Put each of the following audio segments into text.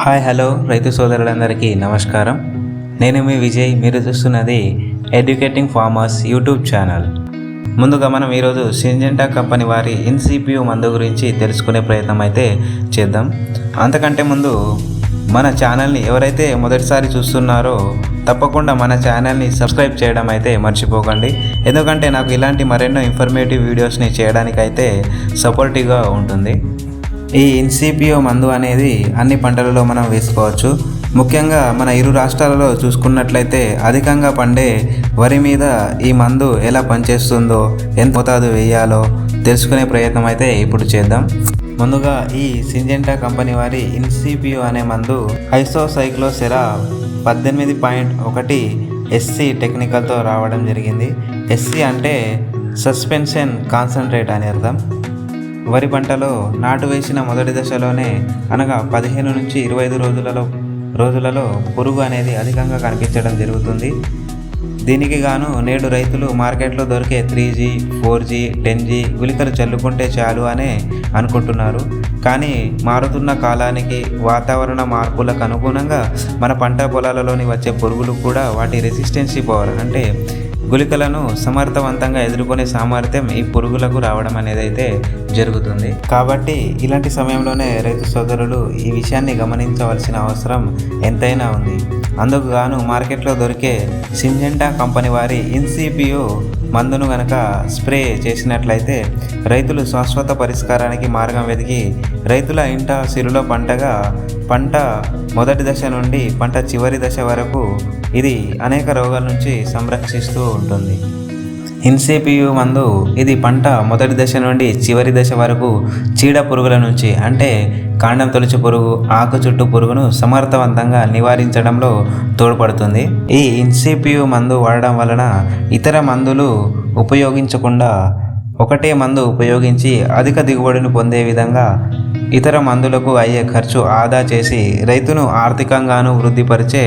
Hi hello రైతు సోదరులందరికీ నమస్కారం. నేను మీ విజయ్ మీరు చూస్తున్నది ఎడ్యుకేటింగ్ ఫార్మర్స్ యూట్యూబ్ ఛానల్. ముందుగా మనం ఈరోజు సింజెంటా కంపెనీ వారి ఇన్సిపియు మందు గురించి తెలుసుకునే ప్రయత్నం అయితే చేద్దాం. అంతకంటే ముందు మన ఛానల్ని ఎవరైతే మొదటిసారి చూస్తున్నారో తప్పకుండా మన ఛానల్ని సబ్స్క్రైబ్ చేయడం అయితే మర్చిపోకండి. ఎందుకంటే నాకు ఇలాంటి మరెన్నో ఇన్ఫర్మేటివ్ వీడియోస్ని చేయడానికైతే సపోర్టివ్గా ఉంటుంది. ఈ ఎన్సిపిఓ మందు అనేది అన్ని పంటలలో మనం వేసుకోవచ్చు. ముఖ్యంగా మన ఇరు రాష్ట్రాలలో చూసుకున్నట్లయితే అధికంగా పండే వరి మీద ఈ మందు ఎలా పనిచేస్తుందో ఎంత మోతాదు వేయాలో తెలుసుకునే ప్రయత్నం అయితే ఇప్పుడు చేద్దాం. ముందుగా ఈ సింజెంటా కంపెనీ వారి ఇన్సిపియో అనే మందు హైసోసైక్లోసెరా పద్దెనిమిది పాయింట్ ఒకటి ఎస్సీ టెక్నికల్తో రావడం జరిగింది. ఎస్సీ అంటే సస్పెన్షన్ కాన్సన్ట్రేట్ అని అర్థం. వరి పంటలో నాటు వేసిన మొదటి దశలోనే అనగా పదిహేను నుంచి ఇరవై ఐదు రోజులలో రోజులలో పురుగు అనేది అధికంగా కనిపించడం జరుగుతుంది. దీనికి గాను నేడు రైతులు మార్కెట్లో దొరికే three G four G ten G గుళికలు చల్లుకుంటే చాలు అనే అనుకుంటున్నారు. కానీ మారుతున్న కాలానికి వాతావరణ మార్పులకు అనుగుణంగా మన పంట పొలాలలోని వచ్చే పురుగులు కూడా వాటి రెసిస్టెన్సీ పవర్ అంటే గుళికలను సమర్థవంతంగా ఎదుర్కొనే సామర్థ్యం ఈ పురుగులకు రావడం అనేది అయితే జరుగుతుంది. కాబట్టి ఇలాంటి సమయంలోనే రైతు సోదరులు ఈ విషయాన్ని గమనించవలసిన అవసరం ఎంతైనా ఉంది. అందుకు గాను మార్కెట్లో దొరికే సింజెంటా కంపెనీ వారి ఇన్సిపియు మందును గనక స్ప్రే చేసినట్లయితే రైతులు శాశ్వత పరిష్కారానికి మార్గం వెతికి రైతుల ఇంట సిరులో పంటగా పంట మొదటి దశ నుండి పంట చివరి దశ వరకు ఇది అనేక రోగాల నుంచి సంరక్షిస్తూ ఉంటుంది. ఇన్సేపియు మందు ఇది పంట మొదటి దశ నుండి చివరి దశ వరకు చీడ పురుగుల నుంచి అంటే కాండం తొలచి పురుగు ఆకు చుట్టూ పురుగును సమర్థవంతంగా నివారించడంలో తోడ్పడుతుంది. ఈ ఇన్సేపియు మందు వాడడం వలన ఇతర మందులు ఉపయోగించకుండా ఒకటే మందు ఉపయోగించి అధిక దిగుబడిని పొందే విధంగా ఇతర మందులకు అయ్యే ఖర్చు ఆదా చేసి రైతును ఆర్థికంగాను వృద్ధిపరిచే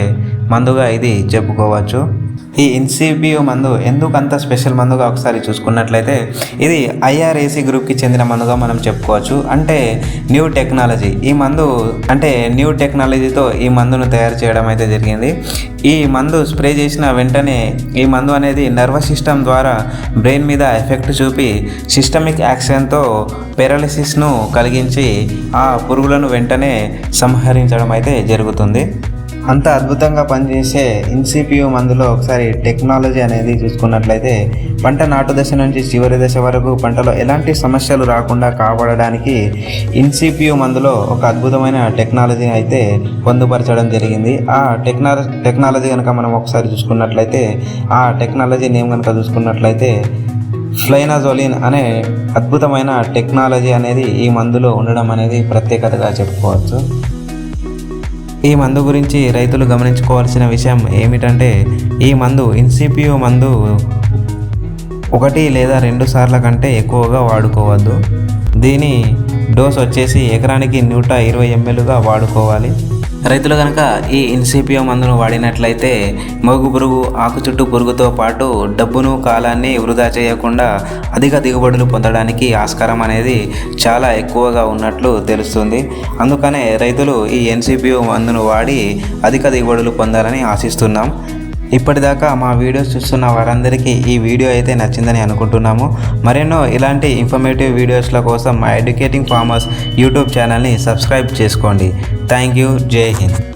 మందుగా ఇది చెప్పుకోవచ్చు. ఈ ఇన్సిబియో మందు ఎందుకు అంత స్పెషల్ మందుగా ఒకసారి చూసుకున్నట్లయితే ఇది ఐఆర్ఏసీ గ్రూప్కి చెందిన మందుగా మనం చెప్పుకోవచ్చు. అంటే న్యూ టెక్నాలజీ ఈ మందు అంటే న్యూ టెక్నాలజీతో ఈ మందును తయారు చేయడం అయితే జరిగింది. ఈ మందు స్ప్రే చేసిన వెంటనే ఈ మందు అనేది నర్వస్ సిస్టమ్ ద్వారా బ్రెయిన్ మీద ఎఫెక్ట్ చూపి సిస్టమిక్ యాక్షన్తో పెరాలిసిస్ను కలిగించి ఆ పురుగులను వెంటనే సంహరించడం అయితే జరుగుతుంది. అంత అద్భుతంగా పనిచేసే ఇన్సిపియు మందులో ఒకసారి టెక్నాలజీ అనేది చూసుకున్నట్లయితే పంట నాటు దశ నుంచి చివరి దశ వరకు పంటలో ఎలాంటి సమస్యలు రాకుండా కాపాడడానికి ఇన్సిపియు మందులో ఒక అద్భుతమైన టెక్నాలజీ అయితే పొందుపరచడం జరిగింది. ఆ టెక్నాల టెక్నాలజీ కనుక మనం ఒకసారి చూసుకున్నట్లయితే ఆ టెక్నాలజీ నేమ్ కనుక చూసుకున్నట్లయితే ఫ్లైనాజోలిన్ అనే అద్భుతమైన టెక్నాలజీ అనేది ఈ మందులో ఉండడం అనేది ప్రత్యేకతగా చెప్పుకోవచ్చు. ఈ మందు గురించి రైతులు గమనించుకోవాల్సిన విషయం ఏమిటంటే ఈ మందు ఇన్సిపియో మందు ఒకటి లేదా రెండు సార్ల కంటే ఎక్కువగా వాడుకోవద్దు. దీని డోస్ వచ్చేసి ఎకరానికి నూట ఇరవై ఎంఎల్గా వాడుకోవాలి. రైతులు కనుక ఈ ఇన్సిపియో మందును వాడినట్లయితే మగు పురుగు ఆకు చుట్టూ పురుగుతో పాటు డబ్బును కాలాన్ని వృధా చేయకుండా అధిక దిగుబడులు పొందడానికి ఆస్కారం అనేది చాలా ఎక్కువగా ఉన్నట్లు తెలుస్తుంది. అందుకనే రైతులు ఈ ఎన్సిపిఓ మందును వాడి అధిక దిగుబడులు పొందాలని ఆశిస్తున్నాం. ఇప్పటిదాకా మా వీడియోస్ చూస్తున్న వారందరికీ ఈ వీడియో అయితే నచ్చిందని అనుకుంటున్నాము. మరెన్నో ఇలాంటి ఇన్ఫర్మేటివ్ వీడియోస్ల కోసం మా ఎడ్యుకేటింగ్ ఫార్మర్స్ యూట్యూబ్ ఛానల్ని సబ్స్క్రైబ్ చేసుకోండి. Thank you Jai Hind